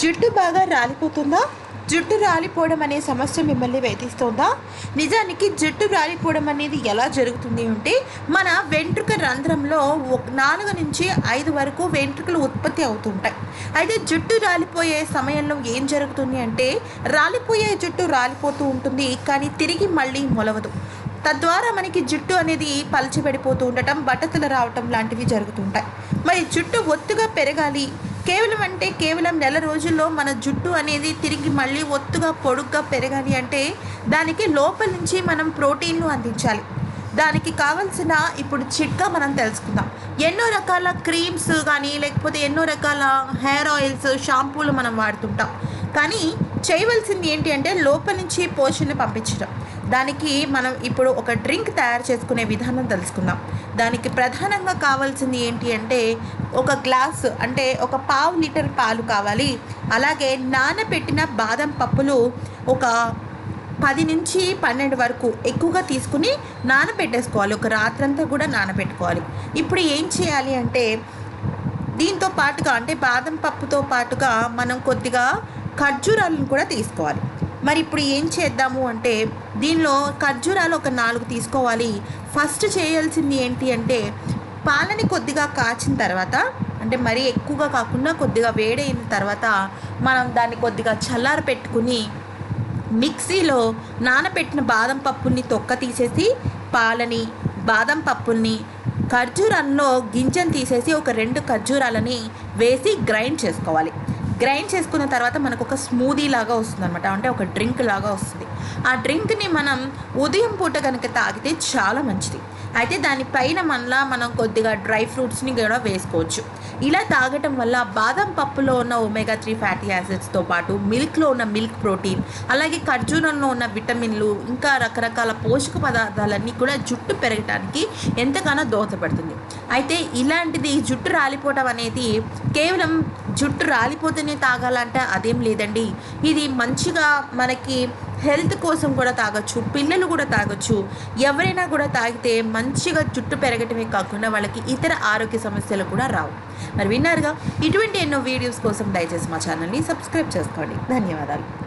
జుట్టు బాగా రాలిపోతుందా? జుట్టు రాలిపోవడం అనే సమస్య మిమ్మల్ని వేధిస్తోందా? నిజానికి జుట్టు రాలిపోవడం అనేది ఎలా జరుగుతుంది అంటే మన వెంట్రుక రంధ్రంలో ఒక నాలుగు నుంచి ఐదు వరకు వెంట్రుకలు ఉత్పత్తి అవుతుంటాయి. అయితే జుట్టు రాలిపోయే సమయంలో ఏం జరుగుతుంది అంటే రాలిపోయే జుట్టు రాలిపోతూ ఉంటుంది కానీ తిరిగి మళ్ళీ మొలవదు. తద్వారా మనకి జుట్టు అనేది పలచబడిపోతూ ఉండటం బట్టతలు రావటం లాంటివి జరుగుతుంటాయి. మరి జుట్టు ఒత్తుగా పెరగాలి కేవలం అంటే కేవలం నెల రోజుల్లో మన జుట్టు అనేది తిరిగి మళ్ళీ ఒత్తుగా పొడుగ్గా పెరగాలి అంటే దానికి లోపల నుంచి మనం ప్రోటీన్లు అందించాలి. దానికి కావాల్సిన ఇప్పుడు చిట్కా మనం తెలుసుకుందాం. ఎన్నో రకాల క్రీమ్స్ కానీ లేకపోతే ఎన్నో రకాల హెయిర్ ఆయిల్స్ షాంపూలు మనం వాడుతుంటాం. కానీ చేయవలసింది ఏంటి అంటే లోపల నుంచి పోషణ పంపించడం. దానికి మనం ఇప్పుడు ఒక డ్రింక్ తయారు చేసుకునే విధానం తెలుసుకుందాం. దానికి ప్రధానంగా కావాల్సింది ఏంటి అంటే ఒక గ్లాస్ అంటే ఒక పావు లీటర్ పాలు కావాలి. అలాగే నానబెట్టిన బాదం పప్పులు ఒక పది నుంచి పన్నెండు వరకు ఎక్కువగా తీసుకుని నానబెట్టేసుకోవాలి. ఒక రాత్రంతా కూడా నానబెట్టుకోవాలి. ఇప్పుడు ఏం చేయాలి అంటే దీంతో పాటుగా అంటే బాదం పప్పుతో పాటుగా మనం కొద్దిగా ఖర్జూరాలను కూడా తీసుకోవాలి. మరి ఇప్పుడు ఏం చేద్దాము అంటే దీనిలో ఖర్జూరాలు ఒక నాలుగు తీసుకోవాలి. ఫస్ట్ చేయాల్సింది ఏంటి అంటే పాలని కొద్దిగా కాచిన తర్వాత అంటే మరీ ఎక్కువగా కాకుండా కొద్దిగా వేడైన తర్వాత మనం దాన్ని కొద్దిగా చల్లార పెట్టుకుని మిక్సీలో నానబెట్టిన బాదం పప్పుని తొక్క తీసేసి పాలని బాదం పప్పుల్ని ఖర్జూరంలో గింజను తీసేసి ఒక రెండు ఖర్జూరాలని వేసి గ్రైండ్ చేసుకోవాలి. గ్రైండ్ చేసుకున్న తర్వాత మనకు ఒక స్మూదీ లాగా వస్తుంది అనమాట అంటే ఒక డ్రింక్ లాగా వస్తుంది. ఆ డ్రింక్ని మనం ఉదయం పూట కనుక తాగితే చాలా మంచిది. అయితే దానిపైన మళ్ళా మనం కొద్దిగా డ్రై ఫ్రూట్స్ని కూడా వేసుకోవచ్చు. ఇలా తాగటం వల్ల బాదం పప్పులో ఉన్న ఒమేగా త్రీ ఫ్యాటీ యాసిడ్స్తో పాటు మిల్క్లో ఉన్న మిల్క్ ప్రోటీన్ అలాగే ఖర్జూరంలో ఉన్న విటమిన్లు ఇంకా రకరకాల పోషక పదార్థాలన్నీ కూడా జుట్టు పెరగటానికి ఎంతగానో దోహదపడుతుంది. అయితే ఇలాంటిది జుట్టు రాలిపోవటం అనేది కేవలం జుట్టు రాలిపోతేనే తాగాలంటే అదేం లేదండి. ఇది మంచిగా మనకి హెల్త్ కోసం కూడా తాగొచ్చు పిల్లలు కూడా తాగొచ్చు. ఎవరైనా కూడా తాగితే మంచిగా జుట్టు పెరగటమే కాకుండా వాళ్ళకి ఇతర ఆరోగ్య సమస్యలు కూడా రావు. మరి విన్నారుగా? ఇటువంటి ఎన్నో వీడియోస్ కోసం దయచేసి మా ఛానల్ని సబ్స్క్రైబ్ చేసుకోండి. ధన్యవాదాలు.